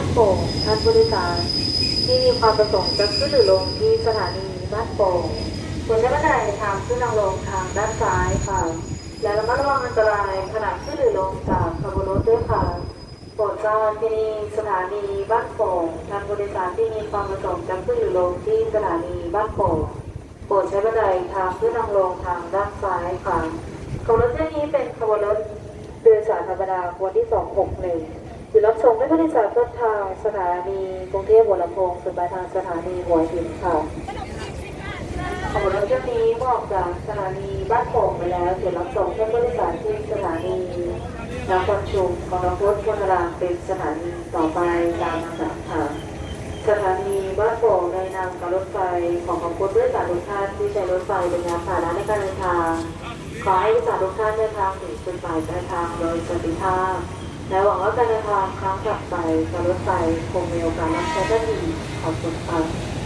บ้านโป่งท่านผู้โดยสาร ที่มีความประสงค์จะขึ้นหรือลงที่สถานีบ้านโป่งควรใช้บันไดทางขึ้นทางลงทางด้านซ้ายค่ะ และระมัดระวังอันตรายขณะขึ้นหรือลงจากขบวนรถด้วยค่ะโปรดทราบที่นี่สถานีบ้านโป่งท่านผู้โดยสารที่มีความประสงค์จะขึ้นหรือลงที่สถานีบ้านโป่งโปรดใช้บันไดทางขึ้นทางลงทางด้านซ้ายค่ะขบวนรถเส้นนี้เป็นขบวนรถโดยสารธรรมดาขบวนที่261 จุดรับส่งให้ผู้โดยสารต้นทางสถานีกรุงเทพหัวลำโพงสุดปลายทางสถานีหัวหินค่ะขบวนรถเที่ยวนี้มออกจากสถานีบ้านโป่งไปแล้วจุดรับส่งให้ผู้โดยสารที่สถานีนครชุมของรถพลรามเป็นสถานีต่อไปตามลำดับค่ะสถานีบ้านโป่งในนามการรถไฟของขอบคุณผู้โดยสารทุกท่านที่ใช้รถไฟเป็นยานพาหนะในการเดินทางขอให้ผู้โดยสารทุกท่านเดินทางถึงจุดหมายปลายทางโดยสันติภาพ และหวังว่าการเดินทางครั้งต่อไปจะรรถไฟคงมีโอกาสรับใช้ได้ดีขอบคุณค่ะ